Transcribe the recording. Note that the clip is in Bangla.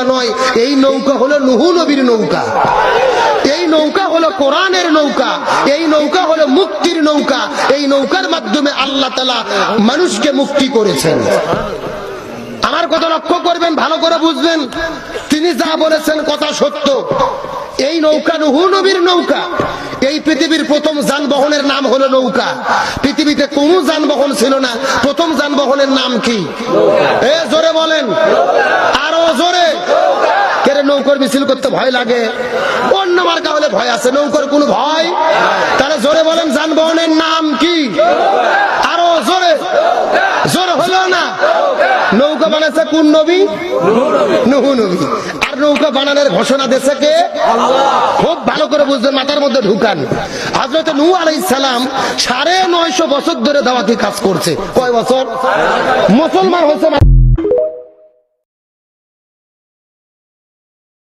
নৌকা নয়, এই নৌকা হলো নুহু নবীর নৌকা। এই নৌকা হলো কোরআনের নৌকা, এই নৌকা হলো মুক্তির নৌকা, এই নৌকার মাধ্যমে আল্লাহ তালা মানুষকে মুক্তি করেছেন। আমার কথা লক্ষ্য করবেন, ভালো করে বুঝবেন। তিনি যা বলেছেন কথা সত্য। এই নৌকা নুহু নবীর নৌকা। এই পৃথিবীর প্রথম যানবাহনের নাম হলো নৌকা। পৃথিবীতে কোনো যানবাহন ছিল না। প্রথম যানবাহনের নাম কি? জোরে বলেন। আরও জোরে নৌকর মিছিল করতে ভয় লাগে। অন্য মার্কা হলে ভয় আছে, নৌকর কোনো ভয় তাহলে জোরে বলেন, যানবাহনের নাম কি? আরও জোরে। জোরে হলো না? নৌকা বানাচ্ছে কোন নবী? নুহু নবী। আর নৌকা বানানোর ঘোষণা দিয়েছে কে? খুব ভালো করে বুঝবেন, মাথার মধ্যে ঢুকান। হজরত নু আলাইহিস সালাম সাড়ে নয়শো বছর ধরে দাওয়াতি কাজ করছে। কয় বছর? মুসলমান হয়েছে